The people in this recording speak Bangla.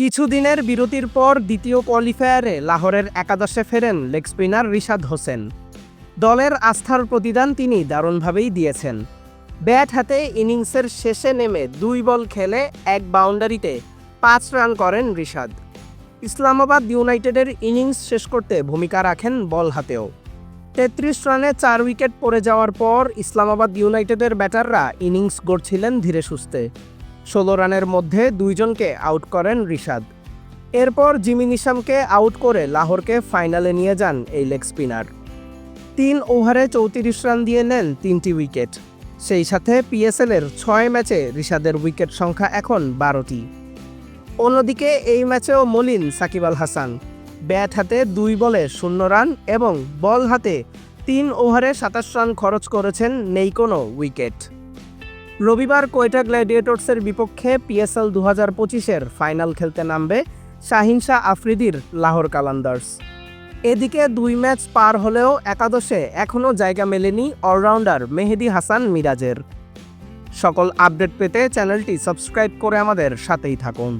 কিছুদিনের বিরতির পর দ্বিতীয় কোয়ালিফায়ারে লাহোরের একাদশে ফেরেন লেগ স্পিনার রিশাদ হোসেন। দলের আস্থার প্রতিদান তিনি দারুণভাবেই দিয়েছেন। ব্যাট হাতে ইনিংসের শেষে নেমে দুই বল খেলে এক বাউন্ডারিতে পাঁচ রান করেন রিশাদ। ইসলামাবাদ ইউনাইটেডের ইনিংস শেষ করতে ভূমিকা রাখেন বল হাতেও। তেত্রিশ রানে চার উইকেট পড়ে যাওয়ার পর ইসলামাবাদ ইউনাইটেডের ব্যাটাররা ইনিংস গড়ছিলেন ধীরে সুস্থে। ষোলো রানের মধ্যে দুইজনকে আউট করেন রিশাদ। এরপর জিমি নিশামকে আউট করে লাহোরকে ফাইনালে নিয়ে যান এই লেগ স্পিনার। তিন ওভারে চৌত্রিশ রান দিয়ে নেন তিনটি উইকেট। সেই সাথে পিএসএলের ছয় ম্যাচে রিশাদের উইকেট সংখ্যা এখন বারোটি। অন্যদিকে এই ম্যাচেও মলিন সাকিব আল হাসান। ব্যাট হাতে দুই বলে শূন্য রান এবং বল হাতে তিন ওভারে সাতাশ রান খরচ করেছেন নেই কোনো উইকেট। রবিবার কোয়েটা গ্ল্যাডিয়েটর্সের বিপক্ষে পিএসএল দু হাজার পঁচিশের ফাইনাল খেলতে নামবে শাহিনশা আফ্রিদির লাহোর কালান্দার্স। এদিকে দুই ম্যাচ পার হলেও একাদশে এখনও জায়গা মেলেনি অলরাউন্ডার মেহেদি হাসান মিরাজের। সকল আপডেট পেতে চ্যানেলটি সাবস্ক্রাইব করে আমাদের সাথেই থাকুন।